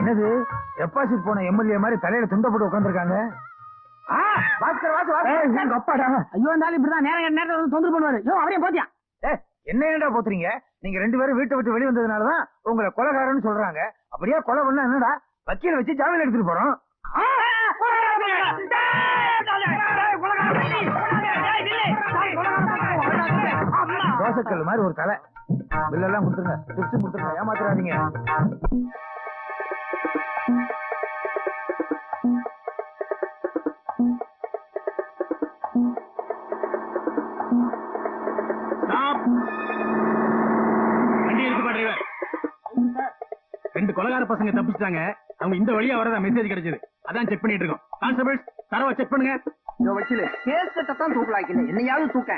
என்னது? டெபாசிட் போன எம்எல்ஏ மாதிரி தலையில துண்ட போட்டு உட்காந்துருக்காங்க ஐயோ இருந்தாலும் இப்படிதான் நேரம் நேரத்துல வந்து தொந்தரவு பண்ணுவாரு. யோ அவரையும் போத்தியா? ஏய், என்ன ஏன்டா போத்துறீங்க? நீங்க ரெண்டு பேரும் வீட்டை விட்டு வெளிய வந்ததுனாலதான் உங்களை கொலைகாரன்னு சொல்றாங்க. அப்படியே கொலை பண்ணா என்னடா? வக்கீல வச்சு ஜாமீன் எடுத்துட்டு போறோம். தோசைக்கல் மாதிரி ஒரு தலை. பில்லெல்லாம் கொடுத்துருங்க. டிப்ஸ் கொடுத்துருங்க. ஏமாத்துறாதீங்க வண்டி ரெண்டு கொலகார பசங்க தப்பிச்சிட்டாங்க. அவங்க இந்த வழியா வரதா மெசேஜ் கிடைச்சது. அதான் செக் பண்ணிட்டு இருக்கோம். கான்ஸ்டபிள்ஸ் தரவா செக் பண்ணுங்க. கேஸ் கட்டத்தான் தூக்கலாக்கல என்னையாவது தூக்க.